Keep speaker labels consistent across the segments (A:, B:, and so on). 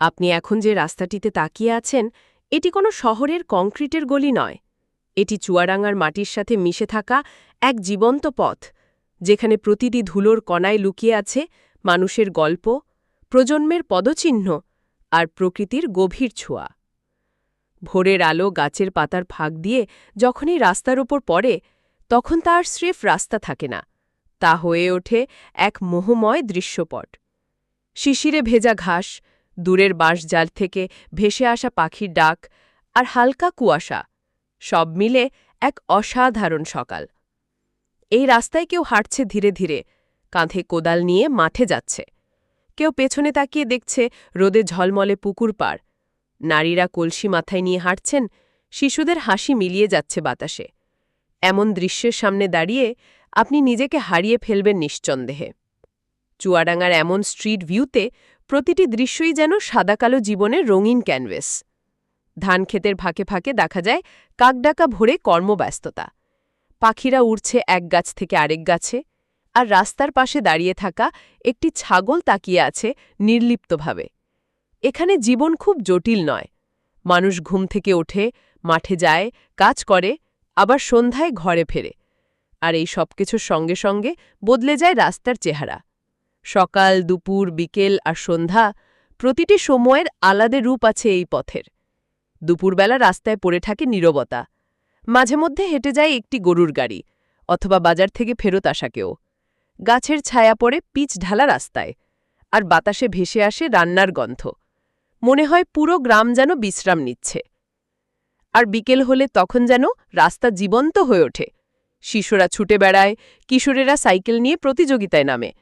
A: আপনি এখন যে রাস্তাটিতে তাকিয়ে আছেন, এটি কোনো শহরের কংক্রিটের গলি নয়। এটি চুয়াডাঙ্গার মাটির সাথে মিশে থাকা এক জীবন্ত পথ, যেখানে প্রতিটি ধুলোর কণায় লুকিয়ে আছে মানুষের গল্প, প্রজন্মের পদচিহ্ন আর প্রকৃতির গভীর ছোঁয়া। ভোরের আলো গাছের পাতার ফাঁক দিয়ে যখনই রাস্তার ওপর পড়ে, তখন তার স্রেফ রাস্তা থাকে না, তা হয়ে ওঠে এক মোহময় দৃশ্যপট। শিশিরে ভেজা ঘাস দূরের বাঁশজাল থেকে ভেসে আসা পাখির ডাক আর হালকা কুয়াশা, সব মিলে এক অসাধারণ সকাল। এই রাস্তায় কেউ হাঁটছে ধীরে ধীরে, কাঁধে কোদাল নিয়ে মাঠে যাচ্ছে। কেউ পেছনে তাকিয়ে দেখছে রোদে ঝলমলে পুকুর পাড়। নারীরা কলসি মাথায় নিয়ে হাঁটছেন, শিশুদের হাসি মিলিয়ে যাচ্ছে বাতাসে। এমন দৃশ্যের সামনে দাঁড়িয়ে আপনি নিজেকে হারিয়ে ফেলবেন নিশ্চন্দেহে চুয়াডাঙ্গার এমন স্ট্রিট ভিউতে প্রতিটি দৃশ্যই যেন সাদাকালো জীবনের রঙিন ক্যানভেস। ধান ক্ষেতের ফাঁকে ফাঁকে দেখা যায় কাকডাকা ভরে কর্মব্যস্ততা। পাখিরা উড়ছে এক গাছ থেকে আরেক গাছে, আর রাস্তার পাশে দাঁড়িয়ে থাকা একটি ছাগল তাকিয়ে আছে নির্লিপ্তভাবে। এখানে জীবন খুব জটিল নয়। মানুষ ঘুম থেকে ওঠে, মাঠে যায়, কাজ করে, আবার সন্ধ্যায় ঘরে ফেরে। আর এই সবকিছুর সঙ্গে সঙ্গে বদলে যায় রাস্তার চেহারা। সকাল, দুপুর, বিকেল আর সন্ধ্যা প্রতিটি সময়ের আলাদা রূপ আছে এই পথের। দুপুরবেলা রাস্তায় পড়ে থাকে নীরবতা। মাঝে মধ্যে হেঁটে যায় একটি গরুর গাড়ি অথবা বাজার থেকে ফেরত আসা কেউ। গাছের ছায়া পড়ে পিচ ঢালা রাস্তায় আর বাতাসে ভেসে আসে রান্নার গন্ধ। মনে হয় পুরো গ্রাম যেন বিশ্রাম নিচ্ছে। আর বিকেল হলে তখন যেন রাস্তা জীবন্ত হয়ে ওঠে। শিশুরা ছুটে বেড়ায়, কিশোরেরা সাইকেল নিয়ে প্রতিযোগিতায় নামে।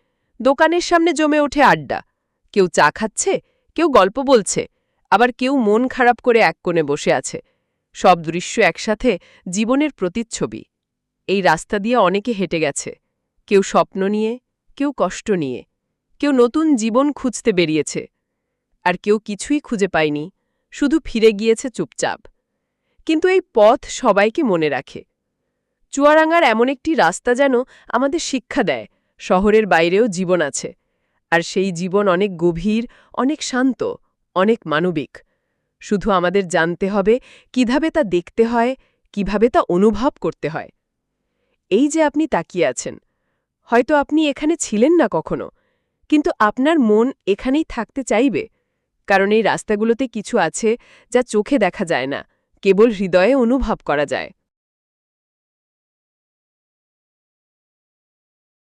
A: দোকানের সামনে জমে ওঠে আড্ডা। কেউ চা খাচ্ছে, কেউ গল্প বলছে, আবার কেউ মন খারাপ করে এক কোণে বসে আছে। সব দৃশ্য একসাথে জীবনের প্রতিচ্ছবি। এই রাস্তা দিয়ে অনেকে হেঁটে গেছে। কেউ স্বপ্ন নিয়ে, কেউ কষ্ট নিয়ে। কেউ নতুন জীবন খুঁজতে বেরিয়েছে। আর কেউ কিছুই খুঁজে পায়নি, শুধু ফিরে গিয়েছে চুপচাপ। কিন্তু এই পথ সবাইকে মনে রাখে। চুয়ারাঙ্গার এমন একটি রাস্তা যেন আমাদের শিক্ষা দেয়। শহরের বাইরেও জীবন আছে। আর সেই জীবন অনেক গভীর, অনেক শান্ত, অনেক মানবিক। শুধু আমাদের জানতে হবে কীভাবে তা দেখতে হয়, কীভাবে তা অনুভব করতে হয়। এই যে আপনি তাকিয়ে আছেন, হয়তো আপনি এখানে ছিলেন না কখনো, কিন্তু আপনার মন এখানেই থাকতে চাইবে, কারণ এই রাস্তাগুলোতে কিছু আছে যা চোখে দেখা যায় না, কেবল হৃদয়ে অনুভব করা যায়।